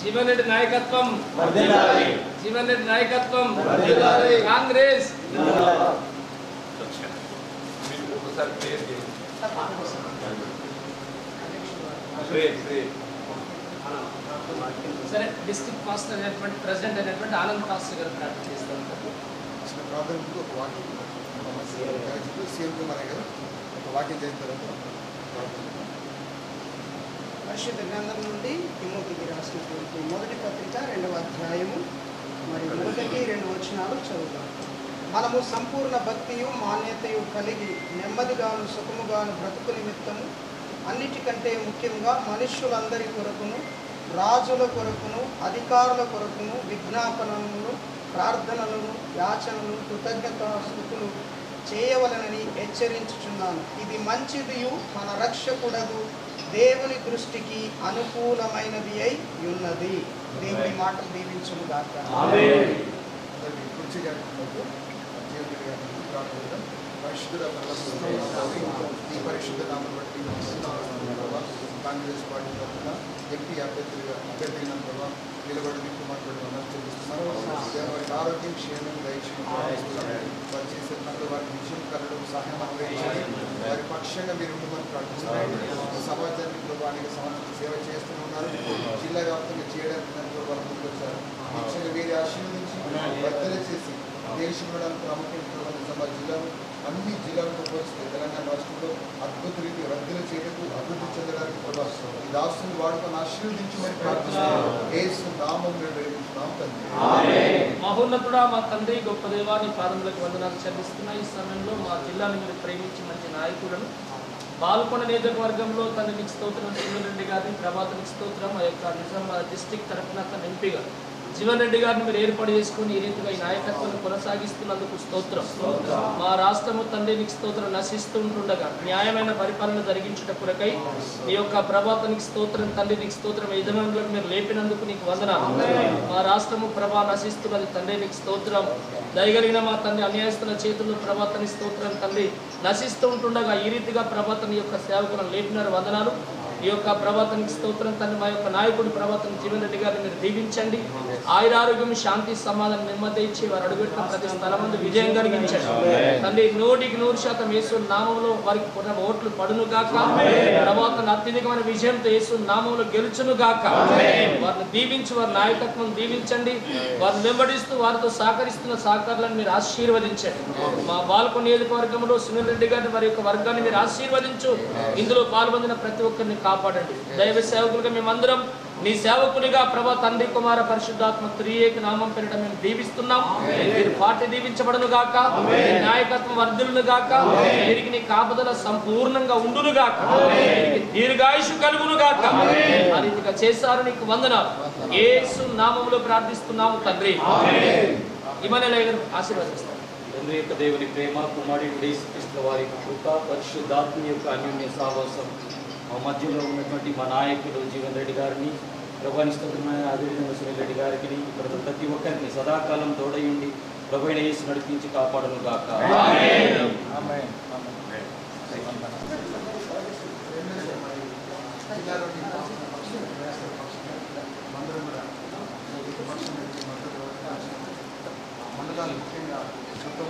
జీవన్ రెడ్డి నాయకత్వం. జీవన్ రెడ్డి నాయకత్వం. కాంగ్రెస్. ఒకసారి క్లియర్ చేయండి సరే డిస్ట్రిక్ట్ మాస్టర్ అయినటువంటి ప్రెసిడెంట్ అయినటువంటి ఆనంద్ మాస్టర్ గారు ప్రార్థన చేస్తారు. ప్రార్థనకు ఒక వాక్యం సీఎం కుమార్ గారు ఒక వాక్యం చేసిన తర్వాత ప్రార్థన. పరిశుద్ధ గ్రంథం నుండి తిమోతికి రాసినటువంటి మొదటి పత్రిక రెండవ అధ్యాయము. మరి మొదటి రెండు వచనాలు చదువుతాం మనము సంపూర్ణ భక్తియు మాన్యతయు కలిగి నెమ్మదిగాను సుఖముగాను బ్రతుకు నిమిత్తము. అన్నిటికంటే ముఖ్యంగా మనుష్యులందరి కొరకును రాజుల కొరకును అధికారుల కొరకును విజ్ఞాపనలను ప్రార్థనలను యాచనలు కృతజ్ఞత స్థుతులు చేయవలనని హెచ్చరించుచున్నాను. ఇది మంచిదియు మన రక్షకుడదు దేవుని దృష్టికి అనుకూలమైనది అయి ఉన్నది. దేవుని మాటలు దీవించును గాక. తండ్రి, ఈ పరిశుద్ధ నామం బట్టి. కాంగ్రెస్ పార్టీ తరఫున ఎంపీ అభ్యర్థిగా ప్రభావ నిలబడి మీకు ఆరోగ్యం క్షేమం దయచేయండి వారు చేసే పనులు వారికి విజయం కలడం సహాయం అనుగ్రహించండి. వారి పక్షంగా మీరు ఉండమని ప్రార్థిస్తున్నాను. సమాజానికి ప్రభావానికి సమాజం సేవ చేస్తూనే ఉన్నారు. జిల్లా వ్యాప్తంగా చేయడానికి దాంట్లో వాళ్ళు ముందుకొచ్చారు ముఖ్యంగా వీరి ఆశీర్వదించి వర్ధన చేసి దేశంలో ప్రాముఖ్యత నిజామాబాద్ జిల్లాలో అన్ని జిల్లాలతో పోలిస్తే తెలంగాణ రాష్ట్రంలో అద్భుత రీతి వర్ధన చేయటకు అభివృద్ధి చెందడానికి ప్రభావం ఈ దాసుని వాడుకొని ఆశీర్వదించమని ప్రార్థిస్తున్నాను. ఏసు నామం వేడుకుంటున్నాం తండ్రి. మహోన్నతుడా మా తండ్రి గొప్ప దేవాన్ని పాదములకు వందనాలు చెల్లిస్తున్నాయి ఈ సమయంలో మా జిల్లాని మీరు ప్రేమించి మంచి నాయకులను బాల్కొండ నియోజకవర్గంలో తన నీకు స్తోత్రం జీవన్ రెడ్డి గారిని ప్రభాతానికి స్తోత్రం ఆ యొక్క నిజామాబాద్ డిస్టిక్ తరఫున తన ఎంపీగా జీవన్ రెడ్డి గారిని మీరు ఏర్పాటు చేసుకుని ఈ రీతిగా ఈ నాయకత్వాన్ని కొనసాగిస్తున్నందుకు స్తోత్రం. మా రాష్ట్రము తండ్రి నీకు స్తోత్రం నశిస్తుంటుండగా న్యాయమైన పరిపాలన జరిగించుట కొరకై ఈ యొక్క ప్రభాతానికి స్తోత్రం తండ్రి నీకు స్తోత్రం యజమానులకు మీరు లేపినందుకు నీకు వందనాలు. మా రాష్ట్రము ప్రభా నశిస్తున్నది తండ్రి నీకు స్తోత్రం. దయగలిగిన మా తండ్రి అన్యాయస్తుల చేతుల్లో ప్రభాతని స్తోత్రం తండ్రి నశిస్తూ ఉంటుండగా ఈ రీతిగా ప్రభాతని యొక్క సేవకులను లేపినారు. వందనాలు. ఈ యొక్క ప్రభాతానికి స్తోత్రం తండ్రి మా యొక్క నాయకుడు ప్రభాతం జీవన్ రెడ్డి గారిని మీరు దీవించండి. ఆయురారోగ్యం శాంతి సమాధానం నెమ్మది ఇచ్చి వారు అడుగుపెట్టిన ప్రతి స్థలం ముందు విజయం కలిగించండి. తండ్రి నూటికి నూరు శాతం యేసు నామంలో వారికి పుట్టిన ఓట్లు పడును గాక. ప్రభాతం అత్యధికమైన విజయంతో యేసు నామంలో గెలుచును గాక. వారిని దీవించి వారి నాయకత్వం దీవించండి. వారిని వెంబడిస్తూ వారితో సహకరిస్తున్న సహకారులను మీరు ఆశీర్వదించండి. మా బాల్కొ నియోజకవర్గంలో సునీల్ రెడ్డి గారిని వారి యొక్క వర్గాన్ని మీరు ఆశీర్వదించు. ఇందులో పాల్పొందిన ప్రతి ఒక్కరిని కాపాడండి. దైవ సేవకులుగా మేమందరం నీ సేవకునిగా ప్రభా తండ్రి కుమార పరిశుద్ధాత్మ త్రియేక నామం పేరిట మేము దీవిస్తున్నాం. మీరు పార్టీ దీవించబడును గాక. నాయకత్వం వర్ధులను గాక. వీరికి నీ కాపుదల సంపూర్ణంగా ఉండును గాక. దీర్ఘాయుషు కలుగును గాక. ఆ రీతిగా చేశారు నీకు వందనాలు. యేసు నామములో ప్రార్థిస్తున్నాము తండ్రి. ఇమనలే ఆశీర్వదిస్తాం. తండ్రి యొక్క దేవుని ప్రేమ కుమారుడు యేసుక్రీస్తు వారి కృప పరిశుద్ధాత్మ యొక్క అన్యోన్య సావాసం. మా మధ్యలో ఉన్నటువంటి మా నాయకుడు జీవన్ రెడ్డి గారిని ప్రభానిస్తున్న అదేవిధంగా సునీల్ రెడ్డి గారికి ఇక్కడ ప్రతి ఒక్కరిని సదాకాలం తోడయుండి ప్రభుణ చేసి నడిపించి కాపాడను కాక మండలాలు ముఖ్యంగా మొత్తం